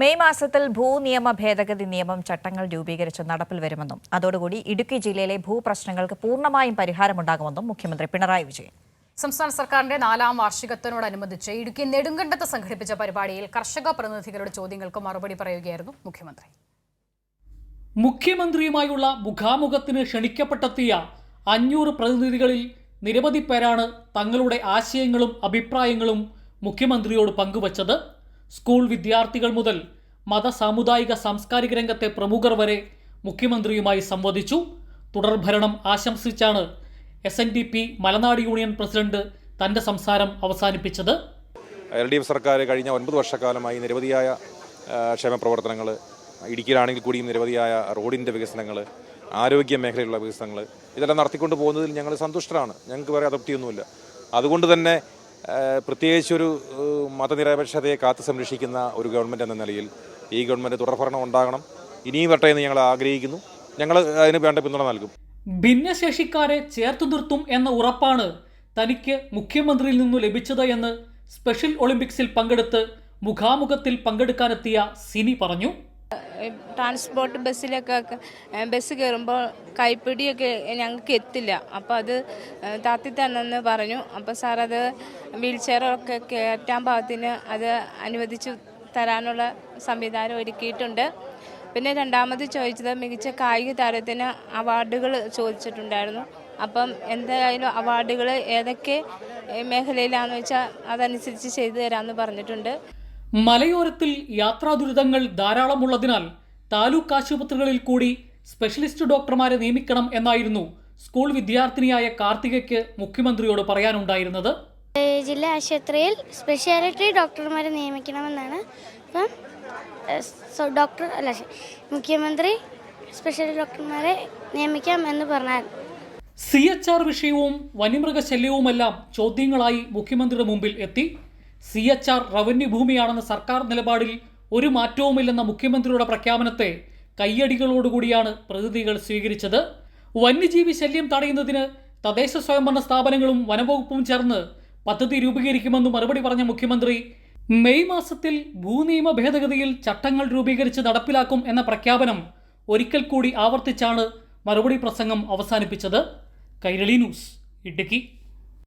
May മാസത്തിൽ ഭൂനിയമ ഭേദഗതി നിയമം ചട്ടങ്ങൾ രൂപീകരിച്ച് നടപ്പിൽ വരുമെന്നും അതോടുകൂടി ഇടുക്കി ജില്ലയിലെ ഭൂപ്രശ്നങ്ങൾക്ക് പൂർണമായും പരിഹാരമുണ്ടാകുമെന്നും മുഖ്യമന്ത്രി പിണറായി വിജയൻ. സംസ്ഥാന സർക്കാരിന്റെ നാലാം വാർഷികത്തിനോടനുബന്ധിച്ച് ഇടുക്കി നെടുങ്കണ്ടത്ത് സംഘടിപ്പിച്ച പരിപാടിയിൽ കർഷക പ്രതിനിധികളുടെ ചോദ്യങ്ങൾക്ക് മറുപടി പറയുകയായിരുന്നു മുഖ്യമന്ത്രി. മുഖ്യമന്ത്രിയുമായുള്ള മുഖാമുഖത്തിന് ക്ഷണിക്കപ്പെട്ടെത്തിയ അഞ്ഞൂറ് പ്രതിനിധികളിൽ നിരവധി പേരാണ് തങ്ങളുടെ ആശയങ്ങളും അഭിപ്രായങ്ങളും മുഖ്യമന്ത്രിയോട് പങ്കുവച്ചത്. സ്കൂൾ വിദ്യാർത്ഥികൾ മുതൽ മത സാമുദായിക സാംസ്കാരിക രംഗത്തെ പ്രമുഖർ വരെ മുഖ്യമന്ത്രിയുമായി സംവദിച്ചു. തുടർഭരണം ആശംസിച്ചാണ് S N D P Malanad union president തന്റെ സംസാരം അവസാനിപ്പിച്ചത്. എൽ ഡി എഫ് സർക്കാർ കഴിഞ്ഞ ഒൻപത് വർഷക്കാലമായി നിരവധിയായ ക്ഷേമ പ്രവർത്തനങ്ങൾ ഇടുക്കിയിലാണെങ്കിൽ കൂടിയും നിരവധിയായ റോഡിന്റെ വികസനങ്ങൾ ആരോഗ്യ മേഖലയിലുള്ള വികസനങ്ങൾ ഇതെല്ലാം നടത്തിക്കൊണ്ട് പോകുന്നതിൽ ഞങ്ങൾ സന്തുഷ്ടരാണ്. ഞങ്ങൾക്ക് വേറെ അതൃപ്തിയൊന്നുമില്ല. അതുകൊണ്ട് തന്നെ പ്രത്യേകിച്ചൊരു മതനിരപേക്ഷതയെ കാത്തു സംരക്ഷിക്കുന്ന ഒരു ഗവൺമെന്റ് എന്ന നിലയിൽ ഈ ഗവൺമെന്റ് തുടർഭരണം ഉണ്ടാകണം. ഇനിയും വരട്ടെ എന്ന് ഞങ്ങൾ ആഗ്രഹിക്കുന്നു. ഞങ്ങൾ അതിന് വേണ്ട പിന്തുണ നൽകും. ഭിന്നശേഷിക്കാരെ ചേർത്തു നിർത്തും എന്ന ഉറപ്പാണ് തനിക്ക് മുഖ്യമന്ത്രിയിൽ നിന്നു ലഭിച്ചത് എന്ന് സ്പെഷ്യൽ ഒളിമ്പിക്സിൽ പങ്കെടുത്ത് മുഖാമുഖത്തിൽ പങ്കെടുക്കാനെത്തിയ സിനി പറഞ്ഞു. ട്രാൻസ്പോർട്ട് ബസ്സിലൊക്കെ ബസ് കയറുമ്പോൾ കൈപ്പിടിയൊക്കെ ഞങ്ങൾക്ക് എത്തില്ല. അപ്പോൾ അത് താത്തി തന്നെന്ന് പറഞ്ഞു. അപ്പോൾ സാർ അത് വീൽ ചെയറൊക്കെ കയറ്റാൻ പാകത്തിന് അത് അനുവദിച്ചു തരാനുള്ള സംവിധാനം ഒരുക്കിയിട്ടുണ്ട്. പിന്നെ രണ്ടാമത് ചോദിച്ചത് മികച്ച കായിക താരത്തിന് അവാർഡുകൾ ചോദിച്ചിട്ടുണ്ടായിരുന്നു. അപ്പം എന്തായാലും അവാർഡുകൾ ഏതൊക്കെ മേഖലയിലാണെന്ന് വെച്ചാൽ അതനുസരിച്ച് ചെയ്തു തരാമെന്ന് പറഞ്ഞിട്ടുണ്ട്. മലയോരത്തിൽ യാത്രാ ദുരിതങ്ങൾ ധാരാളമുള്ളതിനാൽ താലൂക്ക് ആശുപത്രികളിൽ കൂടി സ്പെഷ്യലിസ്റ്റ് ഡോക്ടർമാരെ നിയമിക്കണം എന്നായിരുന്നു സ്കൂൾ വിദ്യാർത്ഥിനിയായ കാർത്തികയ്ക്ക് മുഖ്യമന്ത്രിയോട് പറയാനുണ്ടായിരുന്നത്. ജില്ലാ ആശുപത്രിയിൽ സ്പെഷ്യാലിറ്റി ഡോക്ടർമാരെ നിയമിക്കണമെന്നാണ്. അപ്പം ഡോക്ടർ അല്ല മുഖ്യമന്ത്രി സ്പെഷ്യാലിറ്റി ഡോക്ടർമാരെ നിയമിക്കാം എന്ന് പറഞ്ഞാൽ. സി എച്ച് ആർ വിഷയവും വന്യമൃഗശല്യവുമെല്ലാം ചോദ്യങ്ങളായി മുഖ്യമന്ത്രിയുടെ മുമ്പിൽ എത്തി. സി എച്ച് ആർ റവന്യൂ ഭൂമിയാണെന്ന സർക്കാർ നിലപാടിൽ ഒരു മാറ്റവുമില്ലെന്ന മുഖ്യമന്ത്രിയുടെ പ്രഖ്യാപനത്തെ കയ്യടികളോടുകൂടിയാണ് പ്രതിനിധികൾ സ്വീകരിച്ചത്. വന്യജീവി ശല്യം തടയുന്നതിന് തദ്ദേശ സ്വയംഭരണ സ്ഥാപനങ്ങളും വനവകുപ്പും ചേർന്ന് പദ്ധതി രൂപീകരിക്കുമെന്ന് മറുപടി പറഞ്ഞ മുഖ്യമന്ത്രി മെയ് മാസത്തിൽ ഭൂനിയമ ഭേദഗതിയിൽ ചട്ടങ്ങൾ രൂപീകരിച്ച് നടപ്പിലാക്കും എന്ന പ്രഖ്യാപനം ഒരിക്കൽ കൂടി ആവർത്തിച്ചാണ് മറുപടി പ്രസംഗം അവസാനിപ്പിച്ചത്. കൈരളി ന്യൂസ് ഇടുക്കി.